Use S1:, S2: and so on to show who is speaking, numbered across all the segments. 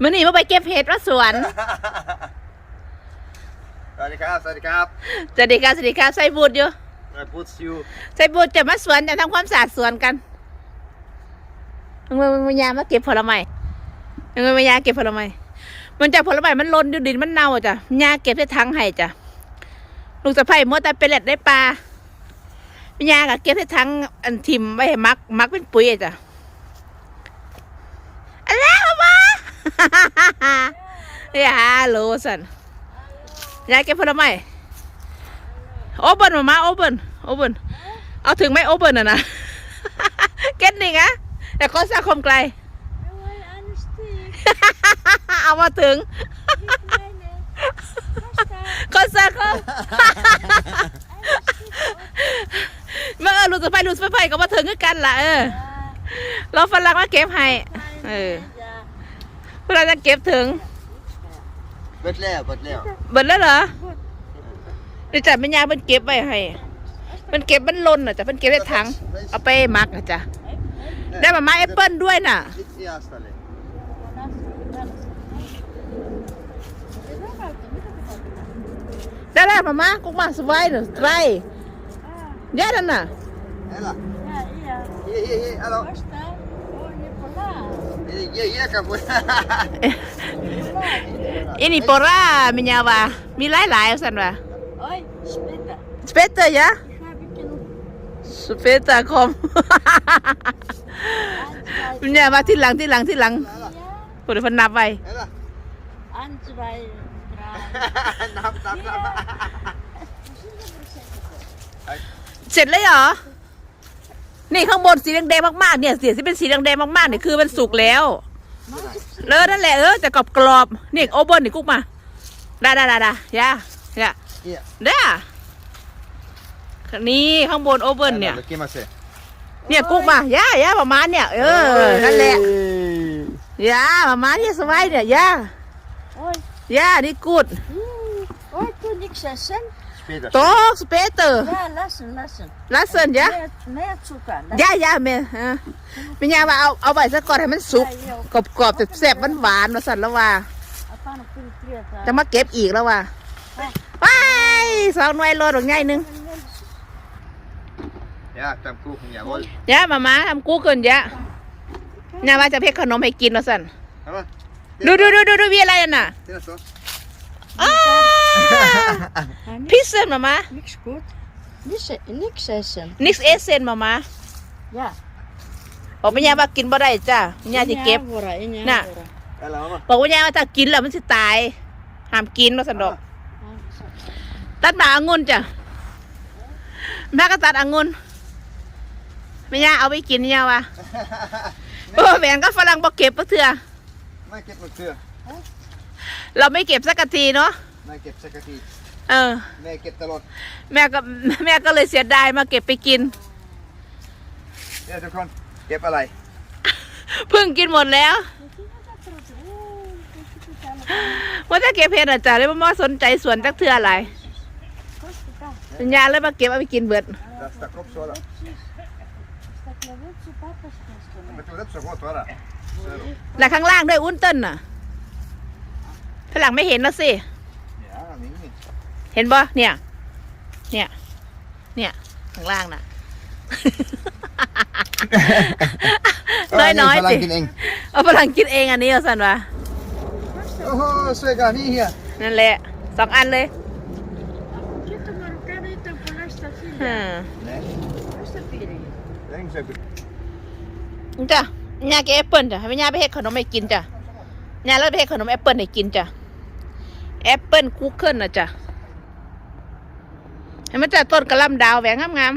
S1: มื่อนี้มาไปเก็บเห็ดว่าสวน
S2: สวัสดีครับ สวัสดีครับ
S1: สวัสดีครับสวัสดีครับใส่บูดอยู่
S2: I put you
S1: ใส่บูดจะมาสวนจะทำความสะอาดสวนกันมึงมึงยามาเก็บผลไม้มึงมึงยาเก็บผลไม้มันจากผลไม้มันหล่นอยู่ดินมันเน่าจ้ะยาเก็บใส่ถังให้จ้ะลูกสะใภ้มัวแต่ไปเล็ดได้ปลาแม่ยาก็เก็บใส่ถังอันทิมไว้ให้มักมักเป็นปุ๋ยอะจ้ะอันแล้วมา อ ย่าโลสันยาเก็บผลไม้โอเปิลมามาโอเปิลโอเปิลเอาถึงไหมโอเปิลอะนะเก็ตนี่ไงแต่ก็สักคมไกลเอามาถึงก็สักคมเมื่อลูกสะใภ้ลูกสะใภ้ก็มาถึงกันละเออเราฝรั่งมาเก็บให้เออ เวลาจะเก็บถึง
S2: เบิดแล้วเบิดแล้ว
S1: เบิดแล้วเหรอเดี๋ยวจัดแม่ยาเพิ่นเก็บไว้ให้เพิ่นเก็บมันหล่นน่ะจ้ะเพิ่นเก็บในถังเอาไปหมักน่ะจ้ะได้มามาแอปเปิ้ลด้วยน่ะ
S2: Litt i Astale.
S1: ได้แล้วมามากุกมาสบายเน อะไตรย่านั่นน่ะ
S2: Hela. Hier, hier, hier. Hallo. Hier, hier, hier kan voor.
S1: อินี่โปราแม่ยาว่ามีหลายหลายๆสั่นว่า
S3: Oi, spetta.
S1: สเปเตอร์ยะ
S3: Ich habe genug
S1: สเปเตอร์คอมแม่ยามาที่หลังที่หลังที่หลัง
S3: Ja,
S1: ผู้ใดเพิ่นนับไว้
S2: Hela.
S3: eins, zwei, drei.
S2: Nap, nap, nap.
S1: เสร็จเลยเหรอ นี่ข้างบนสีแดงๆมากๆเนี่ยเสียที่เป็นสีแดงๆมากๆเนี่ยคือมันสุกแล้วเออนั่นแหละเออจะกรอบกรอบๆนี่โอเบนนี่กุ๊กมาได้ได้ได้ได้ยาย่า
S2: Hier.
S1: ได้นี่ข้างบนโอเบนเนี่ย
S2: Hallo, Kim maar se.
S1: เนี่ยกุ๊กมาย่าย่าประมาณเนี่ยเออนั่นแหละย่าประมาณที่สบายเนี่ยย่า
S3: Oi,
S1: ย่านี่กูด
S3: mm, oi, toen niks essen.
S2: Speter.
S1: โตสเปเตอร์
S3: Ja, lassen, lassen.
S1: ลัสเซนย่า
S3: Meer, meer zoeken.
S1: ย่าย่าเมย์เออไม่ย่าว่าเอาเอาไว้ซะก่อนให้มันสุกกรอบกรอบๆแซ่บๆหวานๆมาสั่นแล้วว่า
S3: Apaan op de treed.
S1: จะมาเก็บอีกแล้วว่าว้ายสองหน่วยโลดอกใหญ่หนึ่ง
S2: Ja, tam koeken, jawohl.
S1: ยะมามาทำกู้เกินยะเนี่ยว่าจะเพกขนมให้กินมาสั่น
S2: Hallo.
S1: ดูดูดูดูดูวีอะไรน่ะ
S2: Zie dat zo?
S1: อ้าพิเศษมามา
S3: Niks goed. Niks, niks essen.
S1: นิกเอเซนมามา
S3: Ja.
S1: บอกแม่ยาว่ากินบ่ได้จ้าแม่ยาสิเก็บ
S3: worden, in je
S1: Nou.
S3: worden.
S2: Hela, mama.
S1: บอกว่าแม่ยาว่าถ้ากินแล้วมันสิตายห้ามกินมาสั่นดอก ตัดหมาองุ่นจ้ะแม่ก็ตัดองุ่นแม่ยาเอาไปกินเนี่ยว่ะโอ้แหวนก็ฝรั่งบอกเก็บปะเถื่อ
S2: Maar ik heb nog veel.
S1: เราไม่เก็บสักกะทีเนาะ
S2: Maar ik heb zeker niet.
S1: เออ
S2: Nee, ik heb de lot.
S1: แม่ก็แม่ก็เลยเสียดายมาเก็บไปกิน
S2: Ja, zo gewoon. Ik heb allerlei.
S1: เพิ่งกินหมดแล้ว ว่าจะเก็บเพชรอะจ้ะเลยมาสนใจสวนจักเทื่ออะไรสัญญาเลยมาเก็บเอาไปกินเบิด
S2: Dat is de kop zo. dat.
S3: Dat je wilt, je papa's kosten.
S2: Maar toen heb ze goed hoor. Zo.
S1: แล้วข้างล่างด้วยอุ้นเต้นน่ะฝรั่งไม่เห็นแล้วสิ
S2: Ja, nee, niet.
S1: เห็นบ่เนี่ย เนี่ย เนี่ยข้างล่างน่ะ น้อยน้อยๆสิ
S2: in eng.
S1: เอาฝรั่งกินเองอันนี้เอาสันวะ
S2: Oh, zeker niet hier.
S1: นั่นแหละสองอันเลย
S3: Zit de Marokkaan niet op een rest dat
S1: อืม
S2: Nee,
S3: Rest dat vieren.
S2: denk zeker.
S1: จ้ะยาแกแอปเปิลจ้ะให้แม่ย่าไปเฮ็ดขนมให้กินจ้ะยาแล้วไปเฮ็ดขนมแอปเปิลให้กินจ้ะแอปเปิลคุกเคิลน่ะจ้ะ ให้มันจะต้นกระหลำดาวแหวงงาม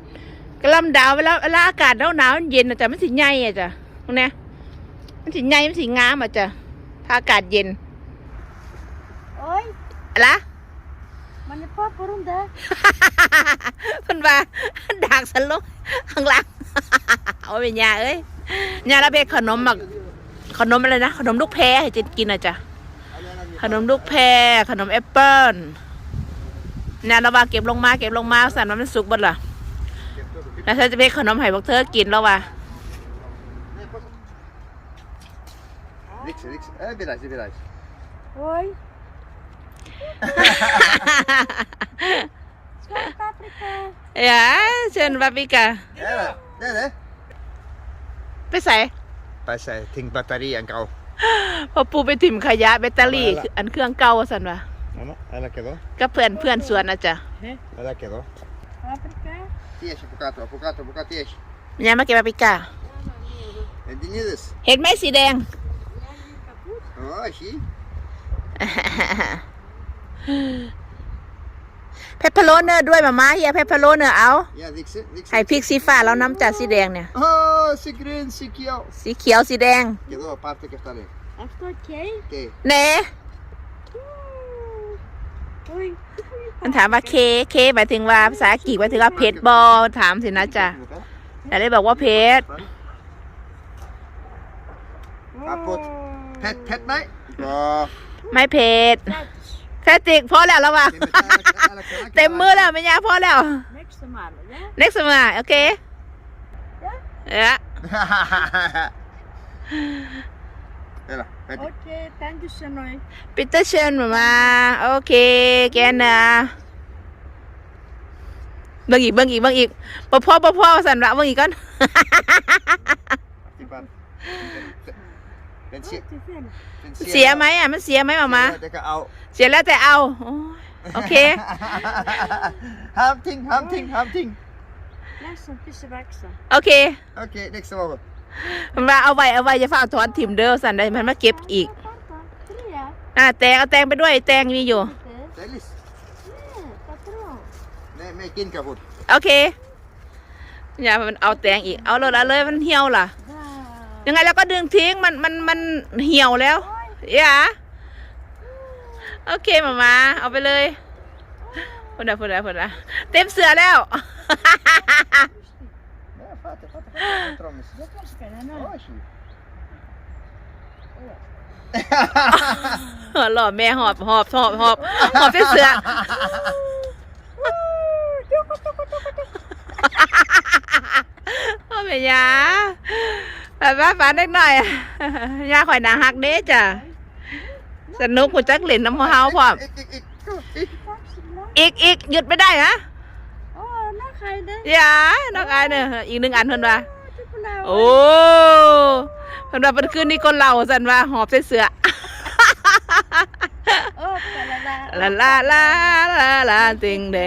S1: ๆกระหลำดาวเวลาเวลาอากาศหนาวๆเย็นน่ะจ้ะมันสิใหญ่อะจ้ะตรงเนี้ยมันสิใหญ่มันสิงามอะจ้ะถ้าอากาศเย็น
S3: Oi,
S1: อะไร
S3: maar je papa, waarom daar?
S1: เพิ่นว่าดากสลกข้างหล่างเอาไปยาเอ้ยยาแล้วไปขนมหมักขนมอะไรนะ ขนมลูกแพรให้จินกินอะจ้ะขนมลูกแพรขนมแอปเปิ้ล เนี่ยเราว่าเก็บลงมาเก็บลงมาสั่นว่ามันสุกบ่ล่ะแล้วเธอจะไปขนมให้พวกเธอกินแล้วว่ะ
S2: Nee, pas op. Niks, niks. Eh, bereis, bereis.
S3: Oi. Smaak paprika.
S1: อย่าเชิญบาปิกา
S2: Ja, det er det.
S1: ไปใส่
S2: Bare si ting batteri en gal.
S1: พอปูไปถิ่มขยะแบตเตอรี่ อันเครื่องเก่าสันวะ
S2: Mamma, eller hva da?
S1: ก็เพื่อนเพื่อนสวนนะจ๊ะ
S2: Eller hva da?
S3: Paprika.
S2: Tiesje på kato, på kato, på kato, tiesje.
S1: มันยังมาเก็บบาปิกา
S2: En die nides.
S1: เห็นไหมสีแดง
S2: Oh, zie.
S1: เพปเปอโรเนอร์ด้วยมาม่าเฮียเพปเปอโรเนอร์เอา
S2: Ja, niks, niks.
S1: ให้พริกสีฟ้าแล้วน้ำจากสีแดงเนี่ย
S2: Oh, ze grün, ze kiel.
S1: สีเขียวสีแดง
S2: Hva da? Paprika står det.
S3: Efter okej.
S2: Oké.
S1: เน่
S3: Oi.
S1: มันถามว่าเคเคหมายถึงว่าภาษาอังกฤษหมายถึงว่าเพชรบอถามสินะจ๊ะแต่เลยบอกว่าเพชร
S2: Appot. Pet, pet mij? Ja.
S1: ไม่เพชรแค่ติกพอแล้วแล้ววะเต็มมือแล้วไม่ยาพอแล้ว
S3: Nästa mal, ja?
S1: next มาโอเคเอะ
S2: Hela, pet.
S3: Okej, tack så mycket.
S1: ปีเตอ ร์เชนมามาโอเคแกนนะเบิ่งอีกเบิ่งอีกเบิ่งอีกบ่พ่อบ่พ่อสันละเบิ่งอีกก่อน
S2: Tipan. Den ser,
S3: Till fel.
S2: den
S1: เสียไหมอะมันเสียไหมมามา
S2: Det kan au.
S1: เสียแล้วแต่เอาโอ้ยโอเค
S2: Ham ting, ham ting, ham ting.
S3: Ledsen pissevaxa.
S1: โอเค
S2: Oké, niks te mogen.
S1: มันว่าเอาไว้เอาไว้อย่าฟ้าถอนถิ่มเด้อสันได้มันมาเก็บอีก อ่าแตงเอาแตงไปด้วยแตงมีอยู่
S2: Delis.
S3: Nej, patron.
S2: Nej, med kin kapot.
S1: โอเคอย่ามันเอาแตงอีกเอาเลยเอาเลยมันเหี่ยวล่ะ ยังไงเราก็ดึงทิ้งมันมันมันเหี่ยวแล้วอย่าโอเคมามาเอาไปเลยพูดนะพูดนะพูดนะเต็มเสือแล้ว
S2: Ja, fattar, fattar, fattar. Trommis.
S3: Jag älskar den här.
S2: Oj, shit.
S1: หล่อแม่หอบหอบหอบหอบหอบเต็มเสือโอ้แม่ยาแบบว่าฝันเล็กหน่อยยาข่อยหนาหักเด้จ้ะ สนุกหัวจักเล่นน้ำมะพร้าวพร้อม
S2: Ik, ik, ik. Kom, ik.
S3: Tack så mycket.
S1: อีกอีกหยุดไม่ได้ฮะ
S3: Åh, nachhejde.
S1: อย่าน้องอายเนี่ยอีกหนึ่งอันเพิ่นว่า
S3: Choklad.
S1: โอ้เพิ่นว่าเป็นคืนนี้คนเราสันว่าหอบใส่เสือ
S3: Åh, la, la,
S1: ลาลาลาลาลาติงเด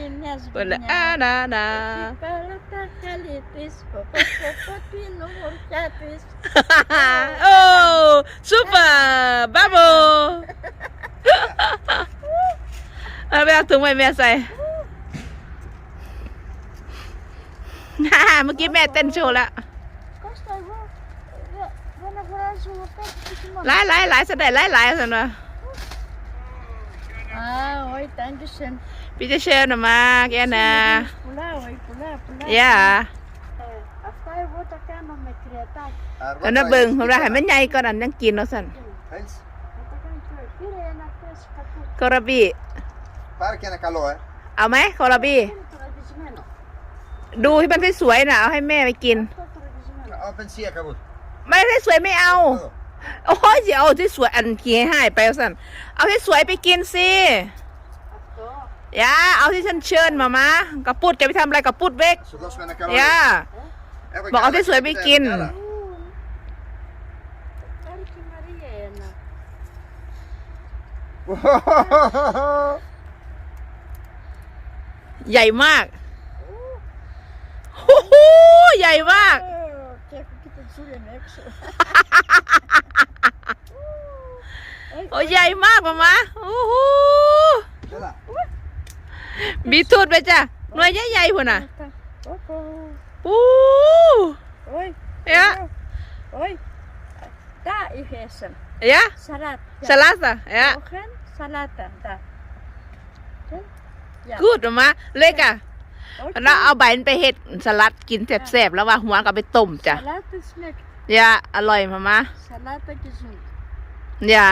S3: Linjas
S1: เพิ่นละ
S3: vingar.
S1: อาดาดา
S3: Bara tacka lite på på på på kvinnor käpis.
S1: โอ้ซูเปอร์บับเบิ้ลเอาไปเอาถุงไว้แม่ใส่ เมื่อกี้แม่เต้นโชว์แล้วหลายหลายหลายแสดงหลายหลายสนวะอ้า
S3: วไอ้ตันจะเชน
S1: พี่จะเชนนะมาแกนะ
S3: ปุ
S1: ล่า
S3: อ้ปุระปุระแล้
S1: วนะเบิ่งของเราให้ม่ใหญ่ก่อนอันยังกินเนาะสันคาราบีเอาไหมคาราบี ดูที่มันสวยๆน่ะเอาให้แม่ไปกิน
S2: Ja, bensin kapot.
S1: ไม่ได้สวยไม่เอา โอ้ยสิเอาที่สวยอันกี้ให้ไปเอาสันเอาที่สวยไปกินสิย่าเอาที่ฉันเชิญมามากระปุดจะไปทำอะไรกระปุดเวก
S2: Så los med en kalo.
S1: ย่า
S2: Jeg vil
S1: Bare
S2: kalle
S1: det så jeg
S2: det
S1: vil
S2: litt,
S1: inn.
S2: eh, eller?
S3: Erke Mariena.
S1: ใหญ่มาก โอ้โหใหญ่มาก
S3: Åh, jag fick inte se den också.
S1: โอ้ใหญ่มากมามาโอ้โห
S2: Eller?
S1: บีทูดไปจ้ะหน่วยใหญ่ๆพุ่นน่ะ
S3: Vänta. Opo.
S1: ปู
S3: Oj.
S1: Ja.
S3: Oj. Där är hästen.
S1: ยะ
S3: Salat.
S1: สลัดอะยะ
S3: Och sen salaten där. Den. Ja.
S1: กูดมาเล็กอะ
S3: Okej.
S1: แล้วเอาใบมันไปเฮ็ดสลัดกินแซ่บๆแล้วว่าหัวก็เอาไปต้มจ้ะ
S3: Salaten snyggt.
S1: ยะอร่อยมามา
S3: Salat är gesund.
S1: ยะ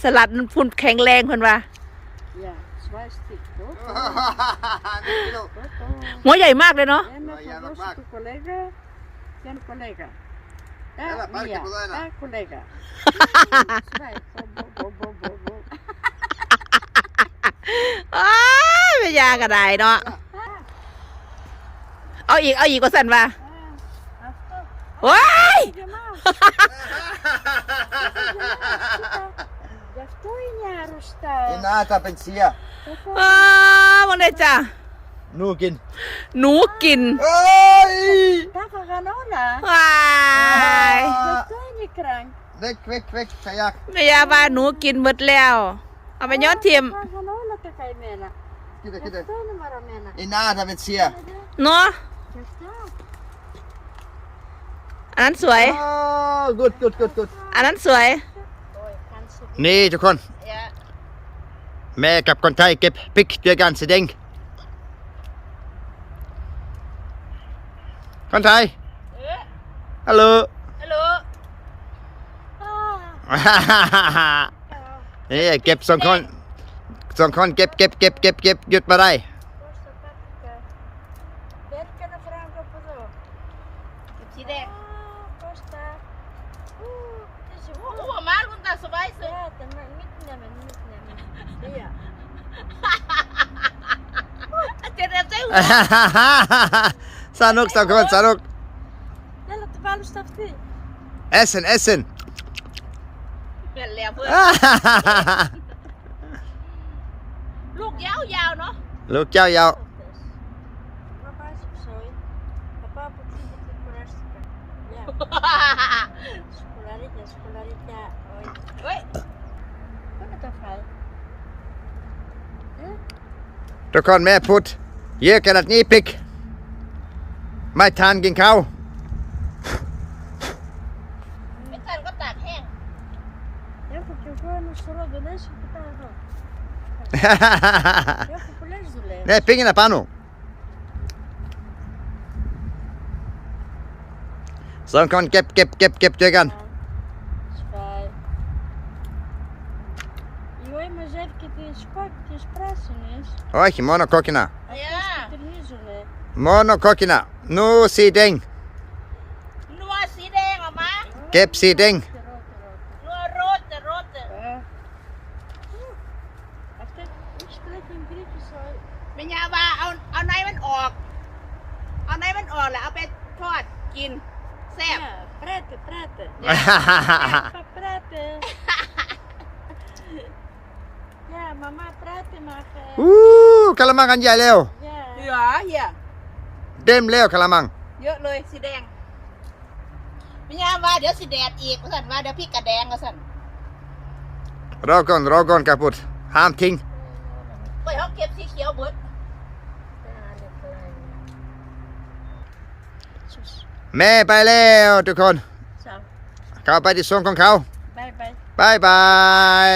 S1: สลัดมันพุ่นแข็งแรงเพิ่นว่า
S3: Ja, zwei Stück. Opo.
S2: Ni kilo.
S3: Opo.
S1: หัวใหญ่มากเลยเนาะ
S3: En
S2: Ja,
S3: med
S2: jävla
S3: från
S2: kvack.
S3: kollega. En kollega.
S2: Älä
S3: Äh,
S2: märkä
S3: Mia.
S2: tuota enää.
S3: Äh, kollega. Näin. Bo, bo, bo, bo, bo.
S1: อ้ายไม่ยากก็ได้เนาะ เอาอีก เอาอีกว่าสันว่า
S3: Ah, after.
S1: ว้าย
S3: Jamal. Ja toi jäärystä.
S2: Enää tapensia.
S1: อ้าวันไหนจ้ะ
S2: Nuukin.
S1: หนูกิน
S2: Oi!
S3: Takakan olla.
S1: ว้าย
S3: Ja toi ni krank.
S2: Väck, väck, väck, kajak.
S1: แม่ยาว่าหนูกินหมดแล้ว เอาไปย้อนเทียม
S3: Takakan olla takai mena.
S2: Kiitos,
S3: Ja
S2: kiitos.
S3: toi numero mena.
S2: Enää tapensia.
S1: เนาะ
S3: Ja tää.
S1: อันนั้นสวย
S2: Oh, good, good, good, good.
S1: อันนั้นสวย
S3: Oi, kanske.
S2: นี่ทุกคน แม่กับคนไทยเก็บพริกด้วยกันแสดงคนไทยฮัลโหล
S1: ฮัลโหล
S3: Ah.
S2: นี่เก็บสองคนสองคนเก็บเก็บเก็บเก็บเก็บหยุดมาได้ น
S1: แล้วเพื่อนลูกยาวๆเนาะ
S2: ลูกเจ้ายาว
S3: Papa soi. Papa puti puti kurasta. Ja. Skolarit ja skolarit ja. Oi.
S1: เฮ้ย
S3: Kuinka tää fai? Eh?
S2: ทุกคนแม่พูดเยอะขนาดนี้พริก ไม่ทานกินข้าว
S1: ไม่ทันก็ตากแห้ง
S3: Joku kyllä sorodu lesu pitää olla. Joku kun lesu le.
S2: เนี่ยพริกนะปานุ สองคนเก็บเก็บเก็บเก็บด้วยกัน
S3: Joi mä selkitin skottis pressinis.
S2: โอ้ยโมโนโคกินา
S1: เนี่ย
S3: Till hisune.
S2: โมโนโคกินานูสีแดง
S1: นัวสีแด อู้กะ
S2: ละมังอันใหญ่เร็ว
S3: Ja.
S1: เหลือเฮีย
S2: เต็มเร็วกะละมัง
S1: เยอะเลยสีแดงเป็นยาว่าเดี๋ยวสีแดดอีกว่าสันว่าเดี๋ยวพี่กระแดงว่าสัน
S2: รอก่อนรอก่อนกระปุดห้ามทิ้ง
S1: ไปเขาเก็บสีเขียวเบิด
S3: Sus.
S2: แม่ไปแล้วทุกคน
S3: Så.
S2: เข้าไปที่โซนของเขา
S3: Bye bye.
S2: บายบาย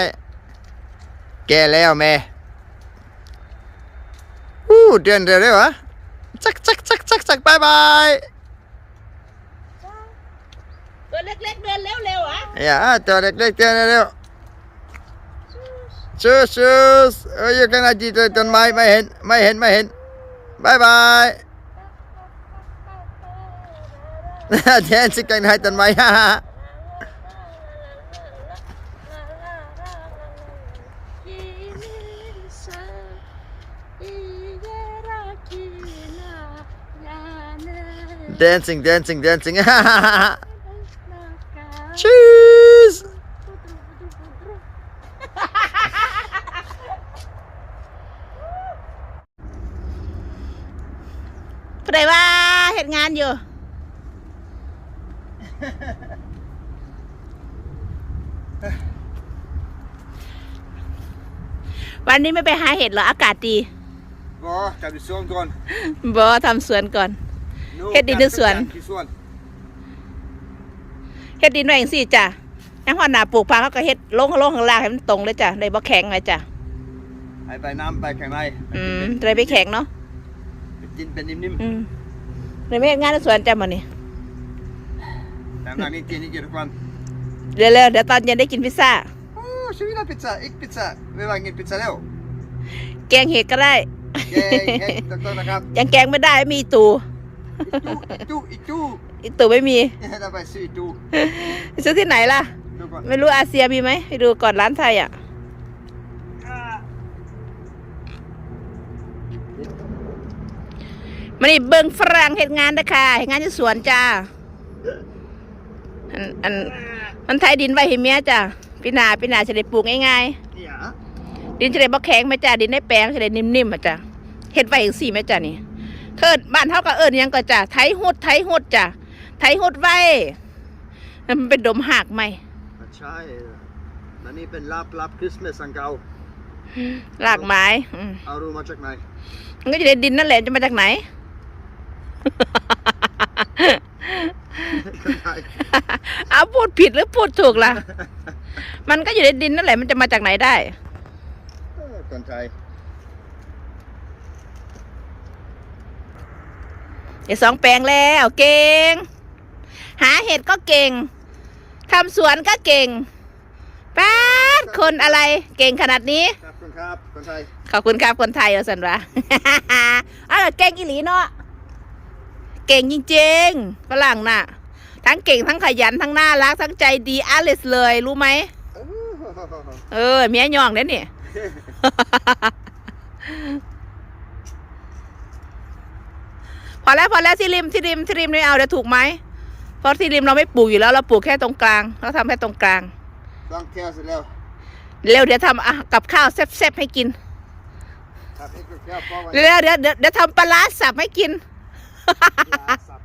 S2: แกแล้วแม่อู้ เดือนเร็วๆอะจักจักจักจักจักบายบาย
S1: ตัวเล็กๆเดินเร็วๆอะ
S2: อย่าตัวเล็กๆเดือนเร็วชูชูเอ้ยอยู่ข้างหน้าจีต้นไม้ไม่เห็นไม่เห็นไม่เห็นบายบายแทนสิกันให้ต้นไม้ฮ่าฮ่า
S3: Kilise igerakina yani
S2: dancing dancing dancing ฮ่าฮ่าฮ่า
S3: naka
S2: cheese
S3: pudru pudru pudru
S1: ผู้ใดว่าเห็นงานอยู่วันนี้ไม่ไปหาเห็ดเหรอ อากาศดี
S2: บอจับดิสวนก่อน
S1: บอทำสวนก่อน เฮ็ดดินในสวน
S2: ที่สวน
S1: เฮ็ดดินไว้อย่างสี่จ้ะยังพอหนาปลูกพังเขาก็เฮ็ดลงลงข้างล่างให้มันตรงเลยจ้ะได้บ่แข็งเลยจ้ะ
S2: ให้ไปน้ำไปข้างใน
S1: อืมจะได้ไม่แข็งเนาะ
S2: เป็นดินเป็นนิ่ม
S1: อืมเลยไม่เฮ็ดงานในสวนจ้ะมื้อนี้
S2: ๆแต่หนังนี้กินนี่กินทุกวัน
S1: เร็วๆเดี๋ยวตอนเย็นได้กินพิซซ่า
S2: โอ้ชีวิตพิซซ่าอีกพิซซ่าเวลากินพิซซ่าแล้ว
S1: แกงเห็ดก็ได้
S2: เย้เฮ้ยทุกคนนะครับ
S1: ยังแกงไม่ได้มีตู
S2: อีจูอีจูอีจู
S1: อีกตัวไม่มี
S2: dat bij zie toe.
S1: ซื้อที่ไหนล่ะ
S2: Doe maar.
S1: ไม่รู้อาเซียมีไหมไปดูก่อนร้านไทยอะมันนี่เบิ่งฝรั่งเหตุงานนะค่ะเหตุงานที่สวนจ้า อันอันมันไทยดินไว้ให้เมียจ้าปีหนาปีหนาจะได้ปลูกง่าย
S2: Ja.
S1: ๆดินจะได้บ่แข็งไหมจ้าดินได้แปลงจะได้นิ่มๆอะจ้าเฮ็ดไว้อย่างสี่ไหมจ้านี่ เคิดบ้านเท่ากับเอิญยังก็จ้าไทยหุดไทยหุดจ้าไทยหุดไว้แล้วมันเป็นดมหากไหม
S2: Wat saai. Maar niet een lap lap Christmas aan kou.
S1: หลากไม้อืม
S2: Aru maar check mij.
S1: มันก็อยู่ในดินนั่นแหละจะมาจากไหนเอาพูดผิดหรือพูดถูกล่ะ มันก็อยู่ในดินนั่นแหละมันจะมาจากไหนได้
S2: Kan hij.
S1: เดี๋ยวสองแปลงแล้วเก่ง หาเห็ดก็เก่งทำสวนก็เก่งป้าดคนอะไรเก่งขนาดนี้
S2: Kap, kan kap, kan hij.
S1: ขอบคุณครับคนไทยเอาสันวะ อ้าวเก่งอีหลีเนาะเก่งจริงๆฝรั่งน่ะ ทั้งเก่งทั้งขยันทั้งน่ารักทั้งใจดีอเลสเลยรู้ไหม เออเมียย่องเด้เนี่ย พอแล้วพอแล้วที่ริมที่ริมที่ริมไม่เอาเดี๋ยวถูกไหมเพราะที่ริมเราไม่ปลูกอยู่แล้วเราปลูกแค่ตรงกลางเราทำแค่ตรงกลาง
S2: Dank je wel.
S1: เร็วเดี๋ยวทำอะกับข้าวแซ่บๆให้กิน
S2: Heb ik ook ja, Paul.
S1: เดี๋ยวเดี๋ยวเดี๋ยวเดี๋ยวทำปลาร้าสับให้กิน
S2: Ja, sap.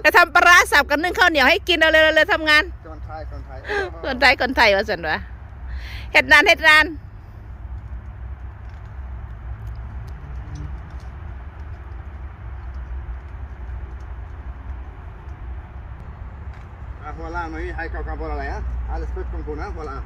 S1: เดี๋ยวทำปลาร้าสับกับนึ่งข้าวเหนียวให้กินเอาเลยเอาเลยทำงาน
S2: Kan hij, kan hij.
S1: คนไทยคนไทยว่าสันวะเฮ็ดนานเฮ็ดนาน
S2: valami, Mihály Kaka valamelyet, áll ezt 5 konkónál valami.